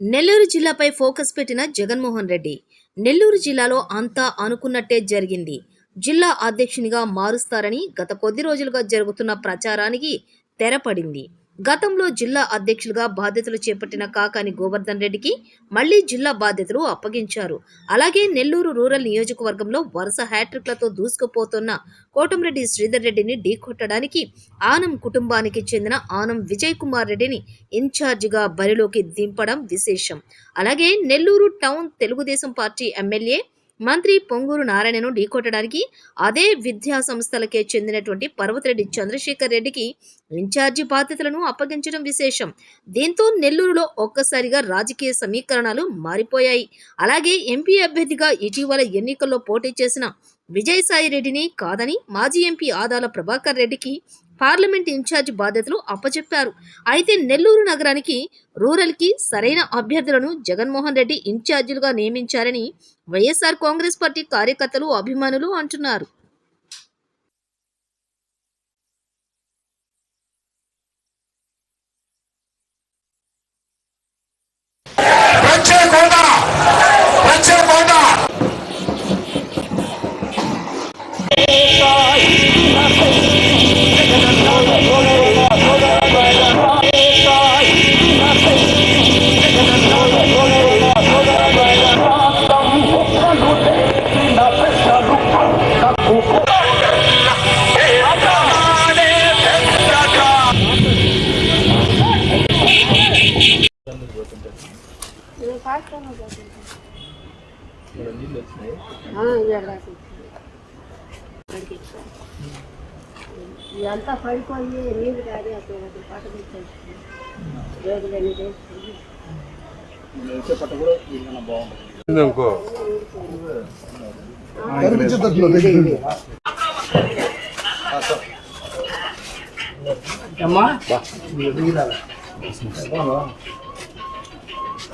Nellore జిల్లాపై focus పెట్టిన జగన్మోహన్ రెడ్డి నెల్లూరు జిల్లాలో అంతా అనుకున్నట్టే జరిగింది. జిల్లా అధ్యక్షునిగా మారుస్తారని గత కొద్ది రోజులుగా జరుగుతున్న ప్రచారానికి తెరపడింది. గతంలో జిల్లా అధ్యక్షులుగా బాధ్యతలు చేపట్టిన కాకాని గోవర్ధన్ రెడ్డికి మళ్ళీ జిల్లా బాధ్యతలు అప్పగించారు. అలాగే నెల్లూరు రూరల్ నియోజకవర్గంలో వరుస హ్యాట్రిక్లతో దూసుకుపోతున్న కోటంరెడ్డి శ్రీధర్ రెడ్డిని ఢీకొట్టడానికి ఆనం కుటుంబానికి చెందిన ఆనం విజయ్ కుమార్ రెడ్డిని ఇన్ఛార్జిగా బరిలోకి దింపడం విశేషం. అలాగే Nellore town Telugu Desam party MLA మంత్రి పొంగూరు నారాయణను ఢీకొట్టడానికి అదే విద్యా సంస్థలకే చెందినటువంటి పర్వతిరెడ్డి చంద్రశేఖర్ రెడ్డికి ఇన్ఛార్జి బాధ్యతలను అప్పగించడం విశేషం. దీంతో నెల్లూరులో ఒక్కసారిగా రాజకీయ సమీకరణాలు మారిపోయాయి. అలాగే ఎంపీ అభ్యర్థిగా ఇటీవల ఎన్నికల్లో పోటీ చేసిన విజయసాయి రెడ్డిని కాదని మాజీ ఎంపీ ఆదాల ప్రభాకర్ రెడ్డికి పార్లమెంట్ ఇన్ఛార్జ్ బాధ్యతలు అప్పచెప్పారు. అయితే నెల్లూరు నగరానికి రూరల్కి సరైన అభ్యర్థులను జగన్మోహన్ రెడ్డి ఇన్ఛార్జీలుగా నియమించారని వైఎస్ఆర్ కాంగ్రెస్ పార్టీ కార్యకర్తలు అభిమానులు అంటున్నారు. వచ్చే ఇదంతా పడిపోయి నీళ్ళు కానీ అక్కడ ఒకటి పట్ట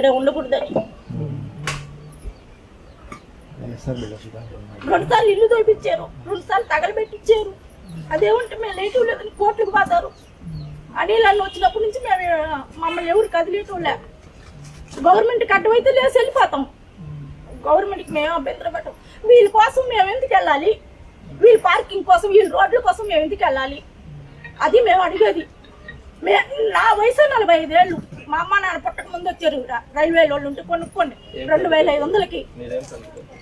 ఇక్కడ ఉండకూడదని రెండు సార్లు ఇల్లు తోపించారు రెండు సార్లు తగలబెట్టించారు అదేమంటే మేము లేటివ్ లేదని కోర్టుకు పోతారు అనిలన్నీ వచ్చినప్పటి నుంచి మేము మమ్మల్ని ఎవరు కదిలేటోళ్ళే. గవర్నమెంట్కి అడ్డమైతే లేసి వెళ్ళిపోతాం. గవర్నమెంట్కి మేము అభ్యంతరం పెట్టం. వీళ్ళ కోసం మేము ఎందుకు వెళ్ళాలి? వీళ్ళ పార్కింగ్ కోసం వీళ్ళ రోడ్ల కోసం మేము ఎందుకు వెళ్ళాలి? అది మేము అడిగేది. మే నా వయసు నలభై ఐదేళ్ళు. మా అమ్మ నాన్న పుట్టక ముందు వచ్చారు. రైల్వే వాళ్ళు ఉంటే కొనుక్కోండి. రెండు వేల ఐదు వందలకి.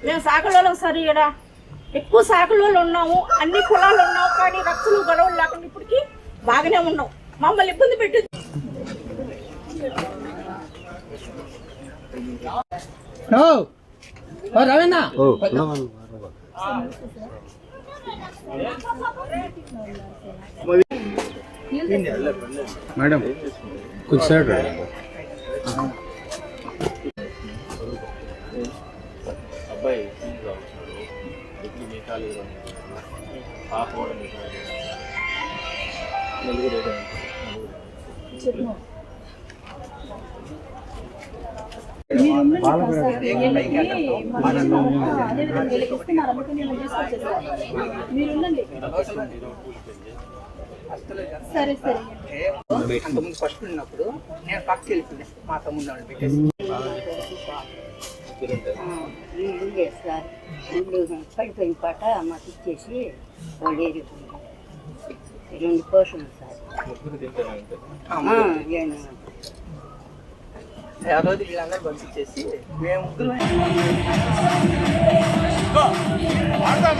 మేము సాకలలో సరి ఈడ. ఎక్కువ సాకలలో ఉన్నాము. అన్ని కులాలు ఉన్నాము కానీ రక్షలు గొడవలు లేకుండా ఇప్పటికి బాగానే ఉన్నాం. మమ్మల్ని ఇబ్బంది పెట్టి రవీనా మేడం కొంచెం సైడ్ రండి అబ్బాయి ఫీజుగా వచ్చాడు డిగ్రీ మెకాలి హాఫ్ కూడా మెకాలి నలుగురు ఏదో నలుగురు సరే సరే అంతకుముందు ఫస్ట్ ఉన్నప్పుడు నేను పక్కకి మా తమ్ముడు వాళ్ళు పెట్టేసి ఇల్లు చేస్తారు ఇల్లు పడిపోయిన పాట మాకు ఇచ్చేసి వాళ్ళు ఏరిపోయింది రెండు పోషణలు సార్ ఆ రోజు వీళ్ళందరూ పంపించేసి మేము ముగ్గురు ఆడదాం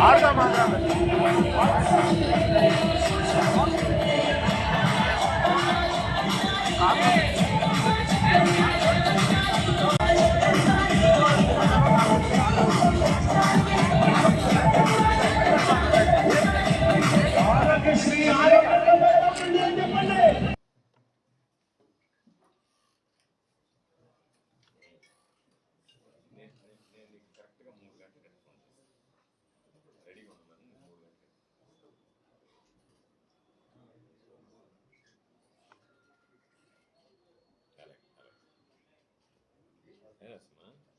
ఆడదాం కరెక్ట్గా మూడు గంటలు కన్ఫర్మ్ చేస్తాను రెడీగా ఉన్నాను మూడు గంటలు అలాగే అలాగే